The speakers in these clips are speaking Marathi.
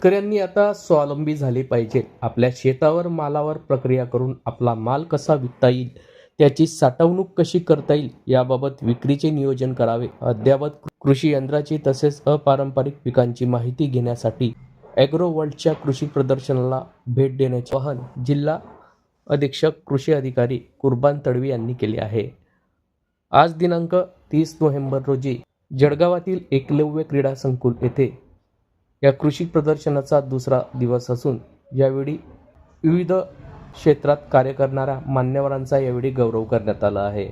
शेतकऱ्यांनी आता स्वावलंबी झाले पाहिजे. आपल्या शेतावर मालावर प्रक्रिया करून आपला माल कसा विकता येईल त्याची साठवणूक कशी करता येईल याबाबत विक्रीचे नियोजन करावे. अद्ययावत कृषी यंत्राची तसेच अपारंपरिक पिकांची माहिती घेण्यासाठी ॲग्रो वर्ल्डच्या कृषी प्रदर्शनाला भेट देण्याचे आवाहन जिल्हा अधीक्षक कृषी अधिकारी कुर्बान तडवी यांनी केले आहे. आज दिनांक तीस नोव्हेंबर रोजी जळगावातील एकलव्य क्रीडा संकुल येथे या कृषी प्रदर्शनाचा दुसरा दिवस असून यावेळी विविध क्षेत्रात कार्य करणाऱ्या मान्यवरांचा यावेळी गौरव करण्यात आला आहे.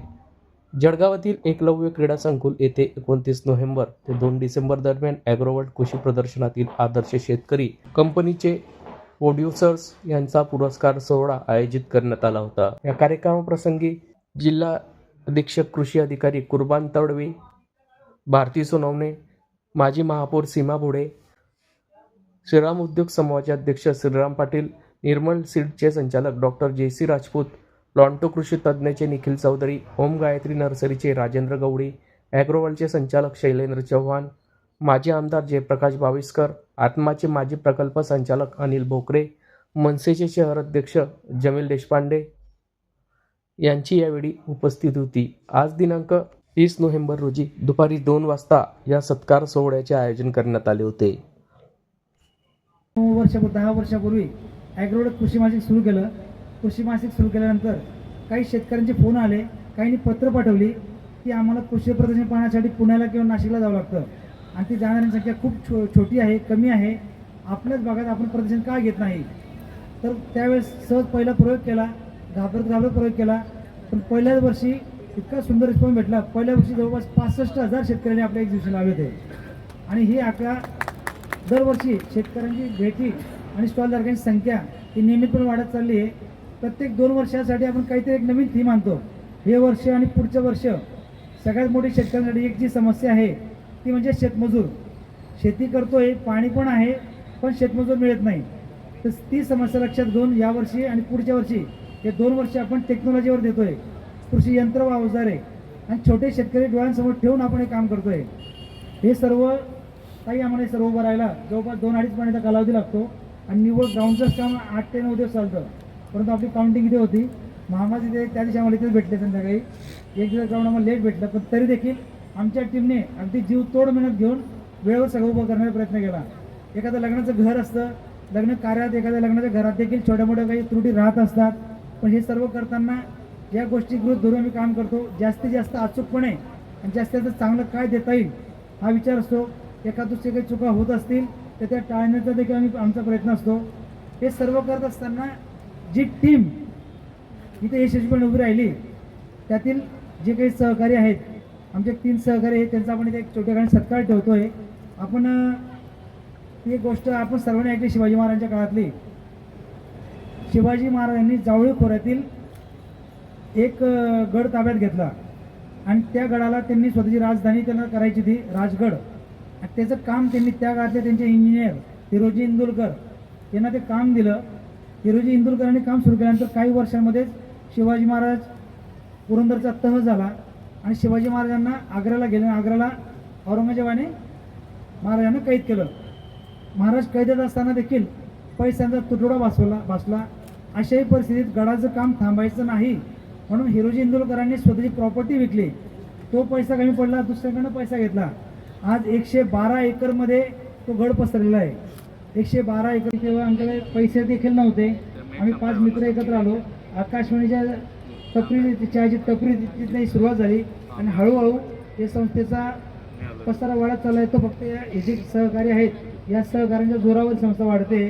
जळगावातील एकलव्य क्रीडा संकुल येथे एकोणतीस नोव्हेंबर ते दोन डिसेंबर दरम्यान ॲग्रोवर्ल्ड कृषी प्रदर्शनातील आदर्श शेतकरी कंपनीचे प्रोड्युसर्स यांचा पुरस्कार सोहळा आयोजित करण्यात आला होता. या कार्यक्रमाप्रसंगी जिल्हा अधीक्षक कृषी अधिकारी कुर्बान तडवे भारती सोनवणे माजी महापौर सीमा भोडे श्रीराम उद्योग समूहाचे अध्यक्ष श्रीराम पाटील निर्मल सीडचे संचालक डॉक्टर जे सी राजपूत लॉन्टो कृषी तज्ज्ञचे निखिल चौधरी ओम गायत्री नर्सरीचे राजेंद्र गवडी ॲग्रोवलचे संचालक शैलेंद्र चव्हाण माजी आमदार जयप्रकाश बाविस्कर आत्माचे माजी प्रकल्प संचालक अनिल भोकरे मनसेचे शहर अध्यक्ष जमील देशपांडे यांची यावेळी उपस्थित होती. आज दिनांक तीस नोव्हेंबर रोजी दुपारी दोन वाजता या सत्कार सोहळ्याचे आयोजन करण्यात आले होते. नऊ वर्षापूर्वी दहा वर्षापूर्वी ॲग्रोड कृषी मासिक सुरू केलं. कृषी मासिक सुरू केल्यानंतर काही शेतकऱ्यांचे फोन आले काहींनी पत्र पाठवली की आम्हाला कृषी प्रदर्शन पाहण्यासाठी पुण्याला किंवा नाशिकला जावं लागतं. आणि ती जाणाऱ्यांची संख्या खूप छो छोटी आहे कमी आहे. आपल्याच भागात आपण प्रदर्शन का घेत नाही? तर त्यावेळेस सहज पहिला प्रयोग केला घाबरत घाबरत प्रयोग केला. पण पहिल्याच वर्षी इतका सुंदर रिस्पॉन्स भेटला. पहिल्या वर्षी जवळपास पासष्ट हजार शेतकऱ्यांनी आपल्या एक दिवशी लावले होते. आणि ही आकडा दरवर्षी शेतकऱ्यांची भेटी आणि स्टॉलधारकांची संख्या ही नियमितपणे वाढत चालली आहे. प्रत्येक दोन वर्षासाठी आपण काहीतरी एक नवीन थीम आणतो. हे वर्ष आणि पुढचं वर्ष सगळ्यात मोठी शेतकऱ्यांसाठी एक जी समस्या आहे ती म्हणजे शेतमजूर. शेती करतोय पाणी पण आहे पण शेतमजूर मिळत नाही. तर ती समस्या लक्षात घेऊन यावर्षी आणि पुढच्या वर्षी हे दोन वर्ष आपण टेक्नॉलॉजीवर देतोय. कृषी यंत्र व अवजारे आणि छोटे शेतकरी डोळ्यांसमोर ठेवून आपण हे काम करतोय. हे सर्व काही आम्हाला हे सर्व उभं राहायला जवळपास दोन अडीच महिन्याचा कालावधी लागतो आणि निव्वळ ग्राउंडचंच काम आठ ते नऊ दिवस चालतं. परंतु आपली काउंटिंग इथे होती. महामाज इथे त्या दिवशी आम्हाला इथेच भेटले संध्याकाळी. एक दिवस ग्राउंड आम्हाला लेट भेटलं पण तरी देखील आमच्या टीमने अगदी जीव तोड मेहनत घेऊन वेळेवर सगळं उभं करण्याचा प्रयत्न केला. एखादं लग्नाचं घर असतं लग्न कार्यात एखाद्या लग्नाच्या घरात देखील छोट्या मोठ्या काही त्रुटी राहत असतात. पण हे सर्व करताना या गोष्टी गृह धरून आम्ही काम करतो. जास्तीत जास्त अचूकपणे आणि जास्तीत जास्त चांगलं काय देता येईल हा विचार असतो. एका दुसरी काही चुका होत असतील तर त्या टाळण्याचा देखील आम्ही आमचा प्रयत्न असतो. हे सर्व करत असताना जी टीम इथे यशस्वीपणे उभी राहिली त्यातील जे काही सहकारी आहेत आमचे तीन सहकारी आहेत त्यांचा आपण इथे एक छोट्या ठिकाणी सत्कार ठेवतो आहे आपण ती एक गोष्ट आपण सर्वांनी ऐकली शिवाजी महाराजांच्या काळातली. शिवाजी महाराजांनी जावळी खोऱ्यातील एक गड ताब्यात घेतला. आणि त्या गडाला त्यांनी स्वतःची राजधानी त्यांना करायची ती राजगड. आणि त्याचं काम त्यांनी त्या काळातले त्यांचे इंजिनियर हिरोजी इंदुलकर यांना ते काम दिलं. हिरोजी इंदुलकरांनी काम सुरू केल्यानंतर काही वर्षांमध्येच शिवाजी महाराज पुरंदरचा तह झाला आणि शिवाजी महाराजांना आग्र्याला गेले आग्र्याला औरंगजेबाने महाराजांना कैद केलं. महाराज कैदेत असताना देखील पैशांचा तुटवडा भासवला भासला. अशाही परिस्थितीत गडाचं काम थांबायचं नाही म्हणून हिरोजी इंदुलकरांनी स्वतःची प्रॉपर्टी विकली. तो पैसा कमी पडला दुसऱ्याकडनं पैसा घेतला. आज एकशे बारा एकरमध्ये तो गड पसरलेला आहे. एकशे बारा एकर तेव्हा आमच्याकडे पैसे देखील नव्हते. आम्ही पाच मित्र एकत्र आलो. आकाशवाणीच्या टपरी चहाची टपरी तिथली सुरुवात झाली. आणि हळूहळू या संस्थेचा पसारा वाढत चालला आहे. तो फक्त या हे जे सहकारी आहेत या सहकार्यांच्या जोरावर संस्था वाढते.